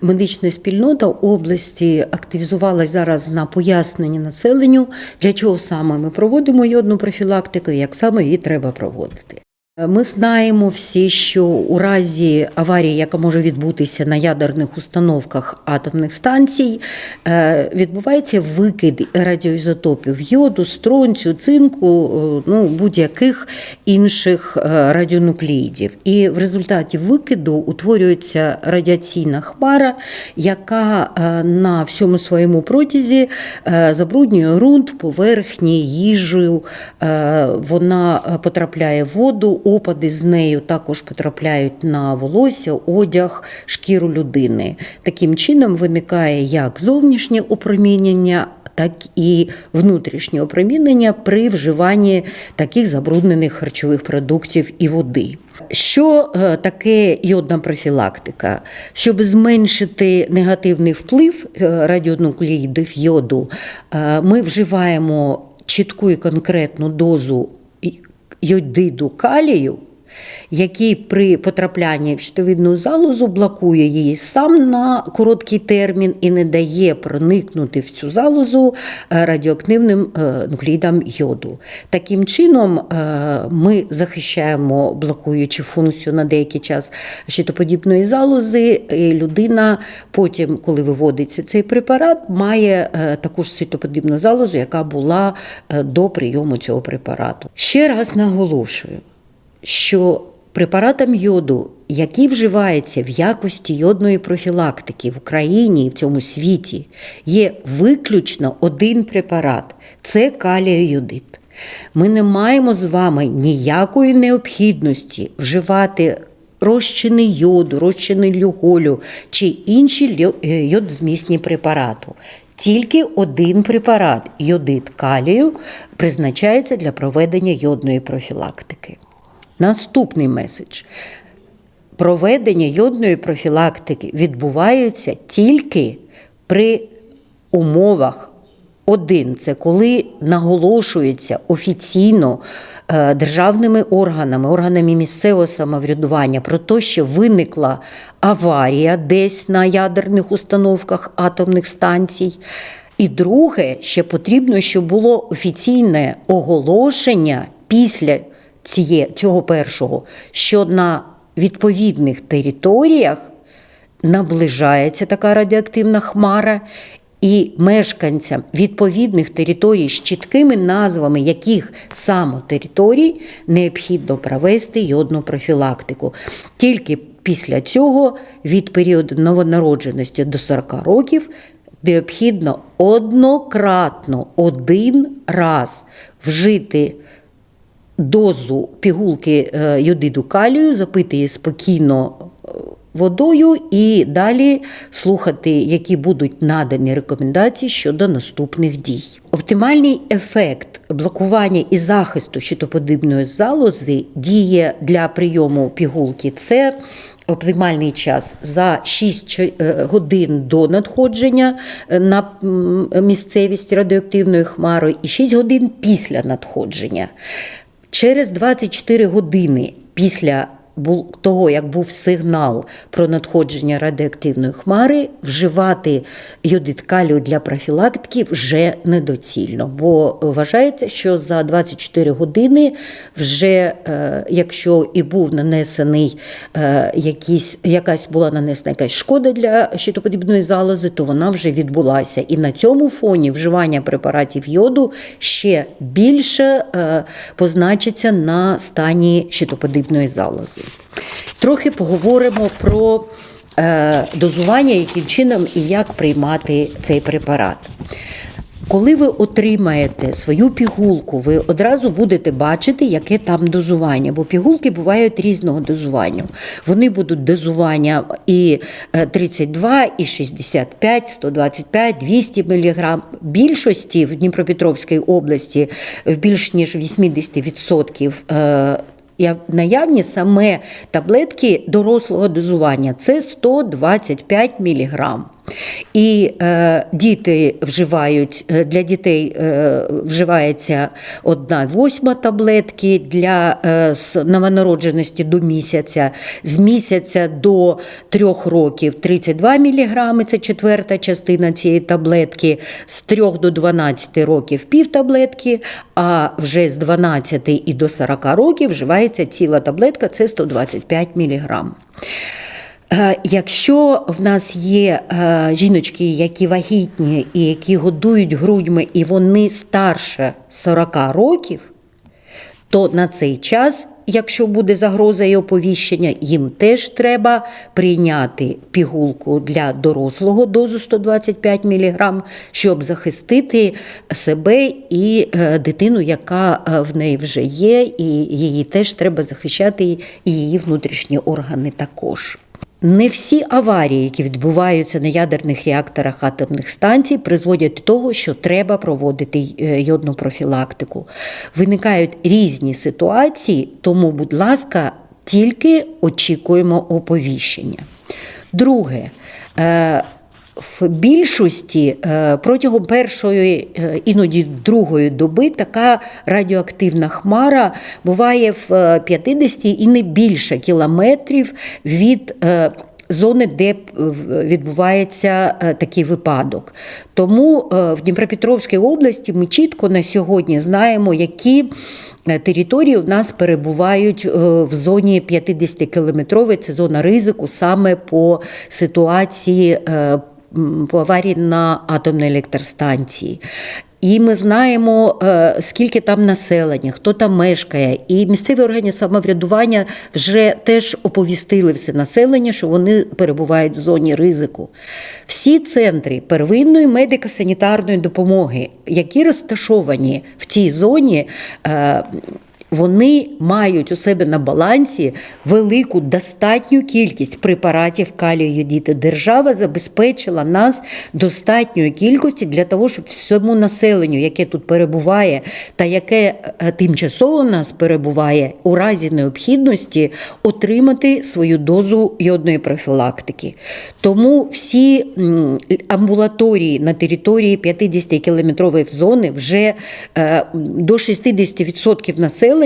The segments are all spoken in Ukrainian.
медична спільнота області активізувалась зараз на пояснення населенню, для чого саме ми проводимо йодну профілактику, як саме її треба проводити. Ми знаємо всі, що у разі аварії, яка може відбутися на ядерних установках атомних станцій, е, відбувається викид радіоізотопів йоду, стронцю, цинку, е, ну будь-яких інших е, радіонуклеїдів. І в результаті викиду утворюється радіаційна хмара, яка е, на всьому своєму протязі е, забруднює ґрунт, поверхні. Е, Вона е, потрапляє в воду, опади з нею також потрапляють на волосся, одяг, шкіру людини. Таким чином виникає як зовнішнє опромінення, так і внутрішнє опромінення при вживанні таких забруднених харчових продуктів і води. Що е, таке йодна профілактика? Щоб зменшити негативний вплив е, радіонуклеїдів йоду, е, ми вживаємо чітку і конкретну дозу йодиду калію, який при потрапленні в щитовидну залозу блокує її сам на короткий термін і не дає проникнути в цю залозу е, радіоактивним е, нуклеїдам йоду. Таким чином е, ми захищаємо блокуючи функцію на деякий час щитоподібної залози, і людина потім, коли виводиться цей препарат, має таку ж щитоподібну залозу, яка була до прийому цього препарату. Ще раз наголошую що препаратам йоду, які вживаються в якості йодної профілактики в Україні і в цьому світі, є виключно один препарат це каліойодит. Ми не маємо з вами ніякої необхідності вживати розчини йоду, розчини люголю чи інші е, препарати. Тільки один препарат йодит калію призначається для проведення йодної профілактики. Наступний меседж. Проведення йодної профілактики відбувається тільки при умовах. Один це коли наголошується офіційно е, державними органами, органами місцевого самоврядування про те, що виникла аварія десь на ядерних установках атомних станцій. І друге, ще потрібно, щоб було офіційне оголошення після цього першого, що на відповідних територіях наближається така радіоактивна хмара, і мешканцям відповідних територій з чіткими назвами яких саме територій необхідно провести йодну профілактику. Тільки після цього від періоду новонародженості до 40 років необхідно однократно один раз вжити дозу пігулки е, йодиду калію, запити її спокійно е, водою і далі слухати, які будуть надані рекомендації щодо наступних дій. Оптимальний ефект блокування і захисту щитоподібної залози діє для прийому пігулки. Це Оптимальний час за 6 е, годин до надходження на місцевість радіоактивної хмари і 6 годин після надходження. Через 24 години після того, як був сигнал про надходження радіоактивної хмари, вживати йодит калію для профілактики вже недоцільно, бо вважається, що за 24 години вже, е, якщо і був нанесений е, якийсь, якась була нанесена якась шкода для щитоподібної залози, то вона вже відбулася. І на цьому фоні вживання препаратів йоду ще більше е, позначиться на стані щитоподібної залози. Трохи поговоримо про е, дозування, яким чином і як приймати цей препарат. Коли ви отримаєте свою пігулку, ви одразу будете бачити, яке там дозування, бо пігулки бувають різного дозування. Вони будуть дозування і е, 32, і 65, 125, 200 мг. Більшості в Дніпропетровській області в більш ніж 80% е, я- наявні саме таблетки дорослого дозування це 125 мг. І е, діти вживають е, для дітей е, вживається одна восьма таблетки для е, з новонародженості до місяця, з місяця до трьох років 32 мг, це четверта частина цієї таблетки, з 3 до 12 років пів таблетки, а вже з 12 і до 40 років вживається ціла таблетка, це 125 мг. Е, Якщо в нас є е, жіночки, які вагітні і які годують грудьми, і вони старше 40 років, то на цей час, якщо буде загроза і оповіщення, їм теж треба прийняти пігулку для дорослого дозу 125 мг, щоб захистити себе і е, дитину, яка в неї вже є, і її теж треба захищати, і її внутрішні органи також. Не всі аварії, які відбуваються на ядерних реакторах атомних станцій, призводять до того, що треба проводити е, йодну профілактику. Виникають різні ситуації, тому, будь ласка, тільки очікуємо оповіщення. Друге, е, в більшості е, протягом першої, е, іноді другої доби така радіоактивна хмара буває в е, 50 і не більше кілометрів від е, зони, де відбувається е, такий випадок. Тому е, в Дніпропетровській області ми чітко на сьогодні знаємо, які е, території у нас перебувають е, в зоні 50-кілометрової, це зона ризику саме по ситуації. По аварії на атомній електростанції. І ми знаємо, е, скільки там населення, хто там мешкає. І місцеві органи самоврядування вже теж оповістили все населення, що вони перебувають в зоні ризику. Всі центри первинної медико-санітарної допомоги, які розташовані в цій зоні, е, вони мають у себе на балансі велику достатню кількість препаратів калію йодіду. Держава забезпечила нас достатньою кількості для того, щоб всьому населенню, яке тут перебуває, та яке е, тимчасово у нас перебуває, у разі необхідності отримати свою дозу йодної профілактики. Тому всі амбулаторії на території 50-кілометрової зони вже е, до 60% населення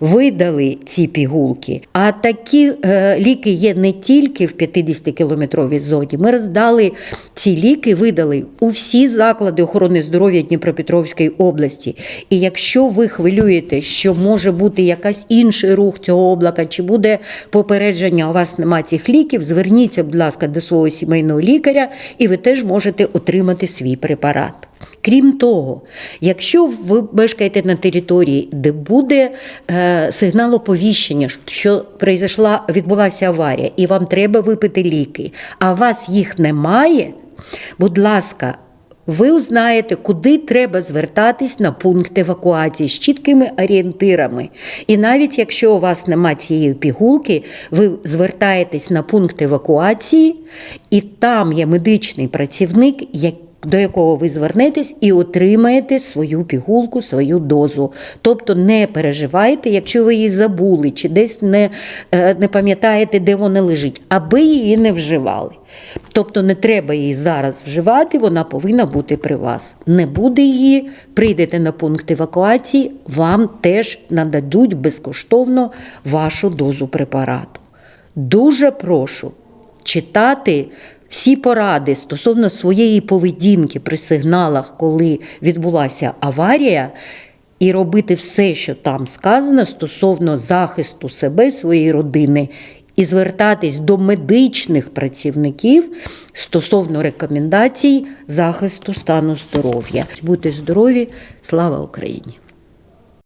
видали ці пігулки. А такі е, ліки є не тільки в 50-кілометровій зоні. Ми роздали ці ліки, видали у всі заклади охорони здоров'я Дніпропетровської області. І якщо ви хвилюєте, що може бути якась інший рух цього облака, чи буде попередження, у вас нема цих ліків, зверніться, будь ласка, до свого сімейного лікаря, і ви теж можете отримати свій препарат. Крім того, якщо ви мешкаєте на території, де буде е, сигнал оповіщення, що произошла, відбулася аварія, і вам треба випити ліки, а у вас їх немає, будь ласка, ви узнаєте, куди треба звертатись на пункт евакуації з чіткими орієнтирами. І навіть якщо у вас нема цієї пігулки, ви звертаєтесь на пункт евакуації, і там є медичний працівник, який до якого ви звернетесь і отримаєте свою пігулку, свою дозу. Тобто не переживайте, якщо ви її забули чи десь не, е, не пам'ятаєте, де вона лежить, аби її не вживали. Тобто не треба її зараз вживати, вона повинна бути при вас. Не буде її, прийдете на пункт евакуації, вам теж нададуть безкоштовно вашу дозу препарату. Дуже прошу читати всі поради стосовно своєї поведінки при сигналах, коли відбулася аварія, і робити все, що там сказано стосовно захисту себе, своєї родини, і звертатись до медичних працівників стосовно рекомендацій захисту стану здоров'я. Будьте здорові, слава Україні!